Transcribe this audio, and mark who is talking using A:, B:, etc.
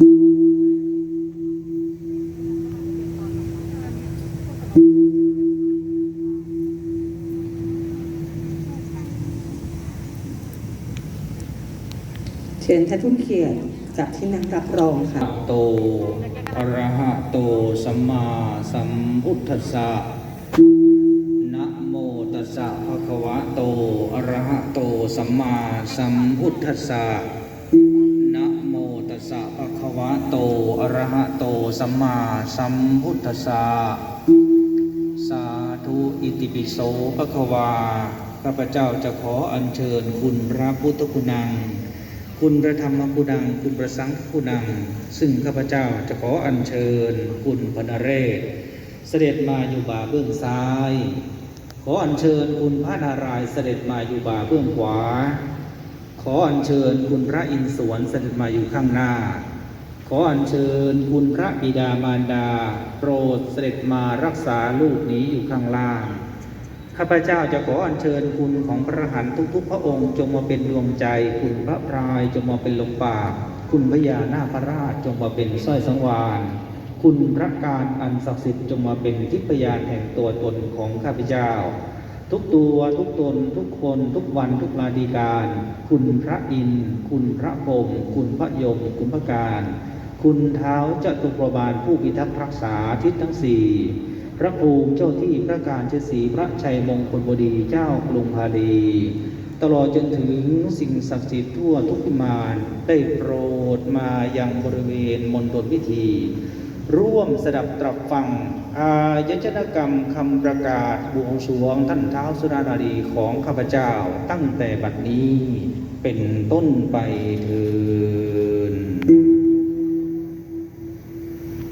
A: เชิญท่านผู้เกียรติจับที่นั่งรับรองค่ะ
B: โตอะระหะโต สัมมาสัมพุทธัสสะ นะโมตัสสะภะคะวะโตอะระหะโต สัมมาสัมพุทธัสสะ สะภะคะวะโต อะระหะโต สัมมาสัมพุทธัสสะ สาธุอิติปิโสภะคะวา ข้าพเจ้าจะขออัญเชิญคุณพระพุทธคุณัง คุณพระธรรมกุดัง คุณพระสังฆกุดัง ซึ่งข้าพเจ้าจะขออัญเชิญคุณพระนเรศ เสด็จมาอยู่บ่าเบื้องซ้าย ขออัญเชิญคุณพระนารายณ์เสด็จมาอยู่บ่าเบื้องขวา ขออัญเชิญคุณพระอินทร์สวนเสด็จมาอยู่ข้างหน้า ขออัญเชิญคุณพระบิดามารดา โปรดเสด็จมารักษาลูกนี้อยู่ข้างล่าง ข้าพเจ้าจะขออัญเชิญคุณของพระหันทุกๆ พระองค์จงมาเป็นดวงใจ คุณพระพรายจงมาเป็นลมปราบคุณพญานาคราชจงมาเป็นสร้อยสังวานคุณพระการอันศักดิ์สิทธิ์จงมาเป็นทิพยานแห่งตัวตนของข้าพเจ้า ทุกตัวทุกตนทุกคนทุกวันทุกนาดีการ คุณพระอินทร์คุณพระพรมคุณพระยม คุณพระการ คุณเท้าจตุปรบาลผู้พิทักษ์รักษาทิศทั้งสี่พระภูมิเจ้าที่พระการเจสีพระชัยมงคลบดีเจ้ากรุงพาดีตลอดจนถึงสิ่งศักดิ์สิทธิ์ทั่วทุกมานได้โปรดมายังบริเวณมณฑลพิธี สดับตรับฟัง อายจนกรรมคำประกาศบวงสรวงท่านเท้าสุรานารีของข้าพเจ้าตั้งแต่บัดนี้เป็นต้นไปเถิด